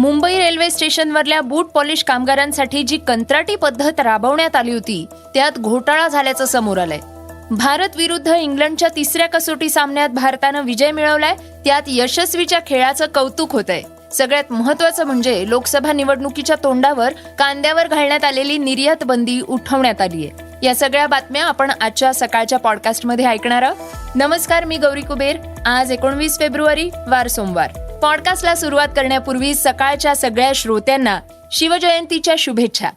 Mumbai railway स्टेशनवरल्या boot polish कामगारांसाठी जी कंत्राटी पद्धत राबवण्यात आली होती त्यात घोटाळा झाल्याचं समोर आलंय. भारत विरुद्ध इंग्लंडच्या तिसऱ्या कसोटी सामन्यात भारतानं विजय मिळवलाय त्यात यशस्वीच्या खेळाचं कौतुक होतंय. सगळ्यात महत्वाचं म्हणजे लोकसभा निवडणुकीच्या तोंडावर कांद्यावर घालण्यात आलेली निर्यात बंदी उठवण्यात आली आहे या सगळ्या बातम्या आपण आजच्या सकाळच्या पॉडकास्टमध्ये ऐकणार आहोत. नमस्कार मी गौरी कुबेर. आज एकोणवीस फेब्रुवारी वार सोमवार. पॉडकास्टला सुरुवात करण्यापूर्वी सकाळच्या सगळ्या श्रोत्यांना शिवजयंतीच्या शुभेच्छा.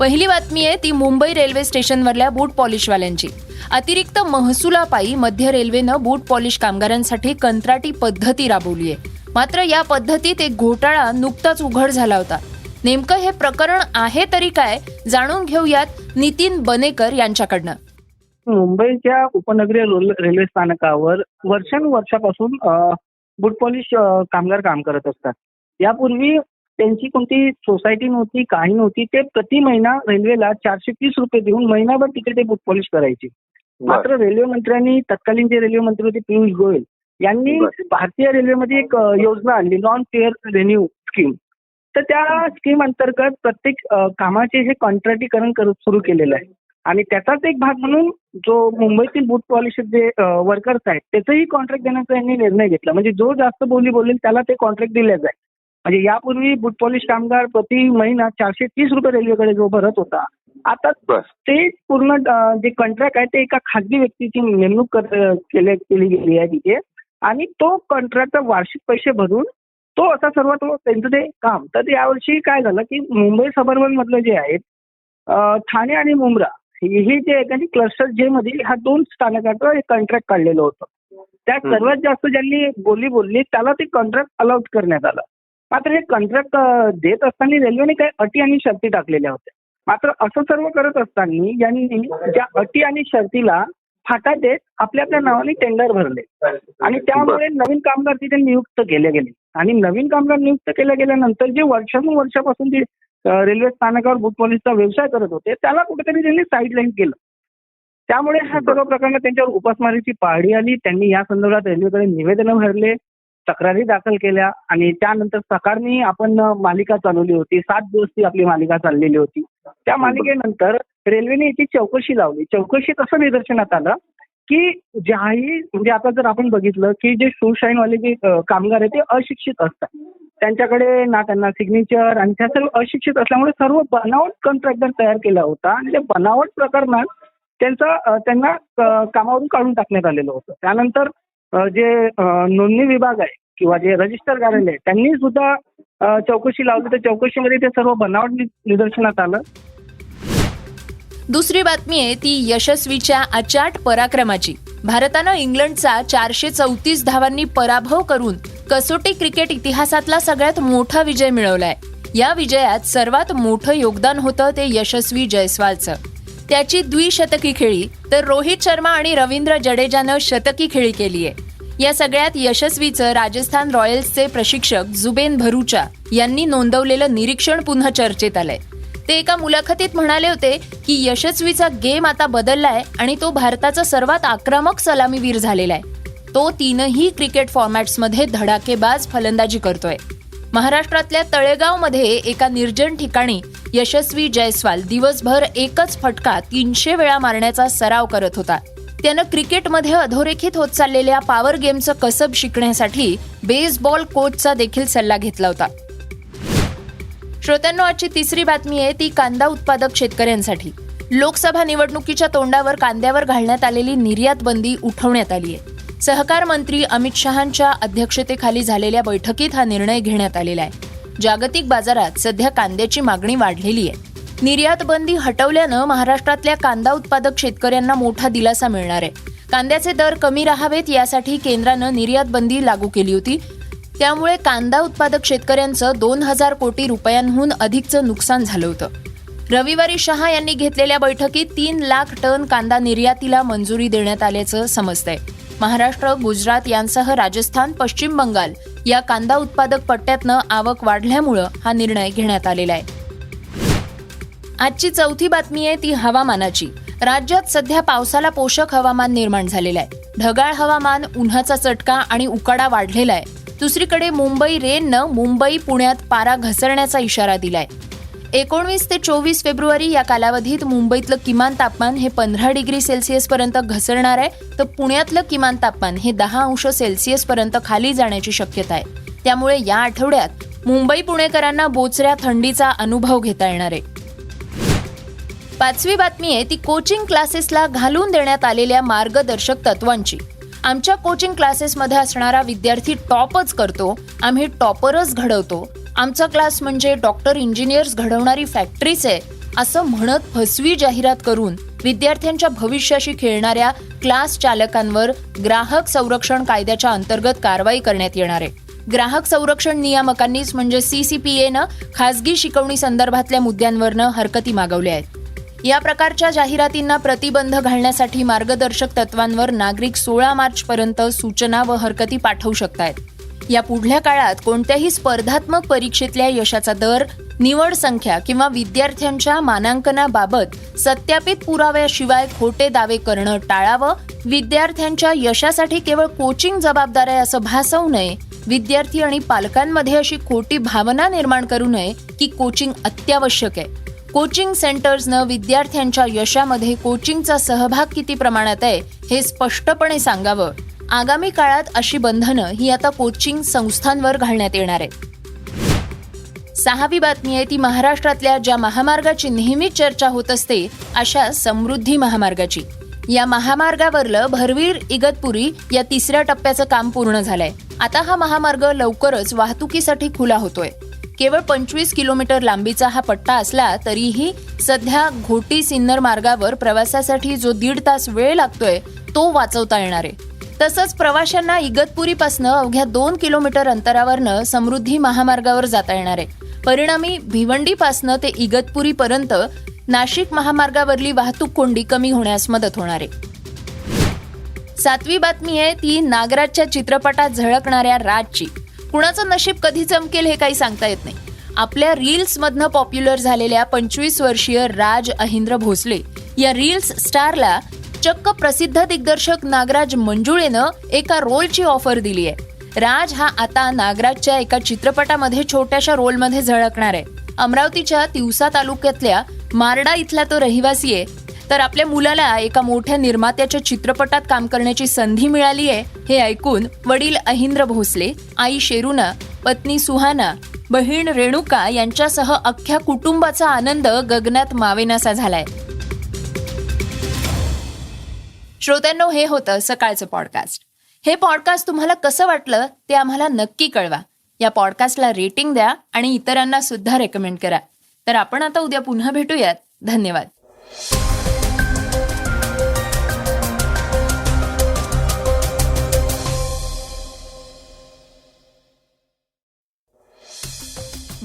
पहिली बातमी आहे ती मुंबई रेल्वे स्टेशनवरल्या बूट पॉलिशवाल्यांची. अतिरिक्त महसुलापायी मध्य रेल्वेनं बूट पॉलिश कामगारांसाठी कंत्राटी पद्धती राबवली आहे मात्र या पद्धतीत एक घोटाळा नुकताच उघड झाला होता. नेमकं हे प्रकरण आहे तरी काय जाणून घेऊयात नितीन बनेकर यांच्याकडनं. मुंबईच्या उपनगरीय रोल- रेल्वे स्थानकावर वर्षानुवर्षापासून बूट पॉलिश कामगार काम करत असतात. यापूर्वी त्यांची कोणती सोसायटी नव्हती काही नव्हती ते प्रति महिना रेल्वेला चारशे तीस रुपये देऊन महिनाभर तिकडे ते बूट पॉलिश करायचे. मात्र रेल्वे मंत्र्यांनी तत्कालीन जे रेल्वे मंत्री होते पियुष गोयल यांनी. भारतीय रेल्वेमध्ये एक योजना आणली नॉन फेअर रेन्यू स्कीम तर त्या स्कीम अंतर्गत प्रत्येक कामाचे हे कॉन्ट्रॅक्टीकरण सुरू केलेलं आहे. आणि त्याचाच एक भाग म्हणून जो मुंबईतील बूट पॉलिश जे वर्कर्स आहेत त्याचंही कॉन्ट्रॅक्ट देण्याचा यांनी निर्णय घेतला. म्हणजे जो जास्त बोली बोलेल त्याला ते कॉन्ट्रॅक्ट दिले जाईल. म्हणजे यापूर्वी बूट पॉलिश कामगार प्रति महिना चारशे तीस रुपये रेल्वेकडे जो भरत होता आता ते पूर्ण जे कॉन्ट्रॅक्ट आहे ते एका खाजगी व्यक्तीची नेमणूक केले गेली आहे तिथे. आणि तो कॉन्ट्रॅक्ट वार्षिक पैसे भरून तो असा सर्व तो त्यांचं ते काम. तर यावर्षी काय झालं की मुंबई सबर्बन मधलं जे आहेत ठाणे आणि मुंब्रा हे जे आहे त्यांनी क्लस्टर जे मध्ये ह्या दोन स्थानकाचं एक कॉन्ट्रॅक्ट काढलेलं होतं. त्यात हम्म. सर्वात जास्त ज्यांनी बोली बोलली त्याला ते कॉन्ट्रॅक्ट अलाउड करण्यात आलं. मात्र हे कॉन्ट्रॅक्ट देत असताना रेल्वेने काही अटी आणि शर्ती टाकलेल्या होत्या. मात्र असं सर्व करत असताना यांनी त्या अटी आणि शर्तीला फाटा देत आपल्या आपल्या नावाने टेंडर भरले. आणि त्यामुळे नवीन कामगार तिथे नियुक्त केले गेले. आणि नवीन कामगार नियुक्त केले गेल्यानंतर जे वर्षानुवर्षापासून जे रेल्वे स्थानकावर बूट पॉलिसचा व्यवसाय करत होते. त्याला कुठेतरी त्यांनी साईडलाईन केलं. त्यामुळे हा सर्व प्रकरण त्यांच्यावर उपासमारीची पाळी आली. त्यांनी या संदर्भात रेल्वेकडे निवेदनं भरले तक्रारी दाखल केल्या आणि त्यानंतर सकाळनी आपण मालिका चालवली होती. सात दिवस ती आपली मालिका चाललेली होती. त्या मालिकेनंतर रेल्वेने याची चौकशी लावली. चौकशीत असं निदर्शनात आलं की ज्याही म्हणजे आता जर आपण बघितलं की जे शूशाईनवाले जे कामगार आहेत ते अशिक्षित असतात. त्यांच्याकडे ना त्यांना सिग्नेचर आणि त्या सर्व अशिक्षित असल्यामुळे सर्व बनावट कॉन्ट्रॅक्टर तयार केला होता. आणि त्या बनावट प्रकरणात त्यांचा त्यांना कामावरून काढून टाकण्यात आलेलं होतं. त्यानंतर जे नोंदणी विभाग आहे किंवा जे रजिस्टर कार्यालय आहे, त्यांनी सुद्धा चौकशी लावली. तर चौकशीमध्ये ते सर्व बनावट निदर्शनात आलं. दुसरी बातमी आहे ती यशस्वीच्या अचाट पराक्रमाची. भारतानं इंग्लंडचा चारशे चौतीस धावांनी पराभव करून कसोटी क्रिकेट इतिहासातला सगळ्यात मोठा विजय मिळवलाय. या विजयात सर्वात मोठं योगदान होतं ते यशस्वी जयस्वालचं. त्याची द्विशतकी खेळी तर रोहित शर्मा आणि रवींद्र जडेजानं शतकी खेळी केली आहे या सगळ्यात यशस्वीचं राजस्थान रॉयल्सचे प्रशिक्षक जुबेन भरूचा यांनी नोंदवलेलं निरीक्षण पुन्हा चर्चेत आलंय. ते एका मुलाखतीत म्हणाले होते की यशस्वीचा गेम आता बदललाय आणि तो भारताचा सर्वात आक्रमक सलामीवीर झालेला आहे तो तीनही क्रिकेट फॉर्मॅट्समध्ये धडाकेबाज फलंदाजी करतोय. महाराष्ट्रातल्या तळेगावमध्ये एका निर्जन ठिकाणी यशस्वी जयस्वाल दिवसभर एकच फटका तीनशे वेळा मारण्याचा सराव करत होता. त्यानं क्रिकेटमध्ये अधोरेखित होत चाललेल्या पॉवर गेमचं कसब शिकण्यासाठी बेसबॉल कोचचा देखील सल्ला घेतला होता. श्रोत्यांनो आजची तिसरी बातमी आहे ती कांदा उत्पादक शेतकऱ्यांसाठी. लोकसभा निवडणुकीच्या तोंडावर कांद्यावर घालण्यात आलेली निर्यात बंदी उठवण्यात आली आहे सहकार मंत्री अमित शहांच्या अध्यक्षतेखाली झालेल्या बैठकीत हा निर्णय घेण्यात आलेला आहे. जागतिक बाजारात सध्या कांद्याची मागणी वाढलेली आहे. निर्यात बंदी हटवल्यानं महाराष्ट्रातल्या कांदा उत्पादक शेतकऱ्यांना मोठा दिलासा मिळणार आहे. कांद्याचे दर कमी राहावेत यासाठी केंद्रानं निर्यात बंदी लागू केली होती. त्यामुळे कांदा उत्पादक शेतकऱ्यांचं दोन हजार कोटी रुपयांहून अधिकचं नुकसान झालं होतं. रविवारी शहा यांनी घेतलेल्या बैठकीत तीन लाख टन कांदा निर्यातीला मंजुरी देण्यात आल्याचं समजतंय. महाराष्ट्र गुजरात यांसह राजस्थान पश्चिम बंगाल या कांदा उत्पादक पट्ट्यातनं आवक वाढल्यामुळं हा निर्णय घेण्यात आलेला आहे. आजची चौथी बातमी आहे ती हवामानाची. राज्यात सध्या पावसाला पोषक हवामान निर्माण झालेलं आहे. ढगाळ हवामान उन्हाचा चटका आणि उकाडा वाढलेला आहे. दुसरीकडे मुंबई रेननं मुंबई पुण्यात पारा घसरण्याचा इशारा दिलाय. एकोणवीस ते चोवीस फेब्रुवारी या कालावधीत मुंबईतलं किमान तापमान हे पंधरा डिग्री सेल्सिअस पर्यंत घसरणार आहे. तर पुण्यातलं किमान तापमान हे दहा अंश सेल्सिअस पर्यंत खाली जाण्याची शक्यता आहे. त्यामुळे या आठवड्यात मुंबई पुणेकरांना बोचऱ्या थंडीचा अनुभव घेता येणार आहे. पाचवी बातमी आहे ती कोचिंग क्लासेसला घालून देण्यात आलेल्या मार्गदर्शक तत्वांची. आमच्या कोचिंग क्लासेसमध्ये असणारा विद्यार्थी टॉपच करतो आम्ही टॉपरच घडवतो. आमचा क्लास म्हणजे डॉक्टर इंजिनियर्स घडवणारी फॅक्टरीच आहे असं म्हणत फसवी जाहिरात करून विद्यार्थ्यांच्या भविष्याशी खेळणाऱ्या क्लास चालकांवर ग्राहक संरक्षण कायद्याच्या अंतर्गत कारवाई करण्यात येणार आहे. ग्राहक संरक्षण नियामकांनीच म्हणजे सीसीपीएनं खासगी शिकवणी संदर्भातल्या मुद्द्यांवरनं हरकती मागवल्या आहेत. या प्रकारच्या जाहिरातींना प्रतिबंध घालण्यासाठी मार्गदर्शक तत्वांवर नागरिक सोळा मार्च पर्यंत सूचना व हरकती पाठवू शकतायत. या पुढल्या काळात कोणत्याही स्पर्धात्मक परीक्षेतल्या यशाचा दर निवड संख्या किंवा विद्यार्थ्यांच्या मानांकनाबाबत सत्यापित पुराव्याशिवाय खोटे दावे करणं टाळावं विद्यार्थ्यांच्या यशासाठी केवळ कोचिंग जबाबदार आहे असं भासवू नये. विद्यार्थी आणि पालकांमध्ये अशी खोटी भावना निर्माण करू नये की कोचिंग अत्यावश्यक आहे. कोचिंग सेंटर्सनं विद्यार्थ्यांच्या यशामध्ये कोचिंगचा सहभाग किती प्रमाणात आहे हे स्पष्टपणे सांगावं. आगामी काळात अशी बंधनं ही आता कोचिंग संस्थांवर घालण्यात येणार आहेत. सहावी बातमी आहे ती महाराष्ट्रातल्या ज्या महामार्गाची नेहमीच चर्चा होत असते अशा समृद्धी महामार्गाची. या महामार्गावरलं भरवीर इगतपुरी या तिसऱ्या टप्प्याचं काम पूर्ण झालंय. आता हा महामार्ग लवकरच वाहतुकीसाठी खुला होतोय. केवळ पंचवीस किलोमीटर लांबीचा हा पट्टा असला तरीही सध्या घोटी सिन्नर मार्गावर प्रवासासाठी जो दीड तास वेळ लागतोय तो वाचवता येणार आहे. तसंच प्रवाशांना इगतपुरीपासनं अवघ्या दोन किलोमीटर अंतरावरनं समृद्धी महामार्गावर जाता येणार आहे. परिणामी भिवंडीपासनं ते इगतपुरीपर्यंत नाशिक महामार्गावरली वाहतूक कोंडी कमी होण्यास मदत होणार आहे. सातवी बातमी आहे ती नागराजच्या चित्रपटात झळकणाऱ्या राजची. कुणाचं नशीब कधी चमकेल हे काही सांगता येत नाही. आपल्या रील्समधनं पॉप्युलर झालेल्या पंचवीस वर्षीय राज अहिंद्र भोसले या रील्स स्टारला चक्क प्रसिद्ध दिग्दर्शक नागराज मंजुळेनं एका रोलची ऑफर दिली आहे. राज हा आता नागराजच्या एका चित्रपटामध्ये छोट्याशा रोलमध्ये झळकणार आहे. अमरावतीच्या तिवसा तालुक्यातल्या मारडा इथला तो रहिवासी आहे. तर आपल्या मुलाला एका मोठ्या निर्मात्याच्या चित्रपटात काम करण्याची संधी मिळाली आहे हे ऐकून वडील अहिंद्र भोसले आई शेरुना पत्नी सुहाना बहीण रेणुका यांच्यासह अख्ख्या कुटुंबाचा आनंद गगनात मावेनासा झालाय. श्रोत्यांनो हे होतं सकाळचं पॉडकास्ट हे पॉडकास्ट तुम्हाला कसं वाटलं ते आम्हाला नक्की कळवा. या पॉडकास्टला रेटिंग द्या आणि इतरांना सुद्धा रेकमेंड करा. तर आपण आता उद्या पुन्हा भेटूयात. धन्यवाद.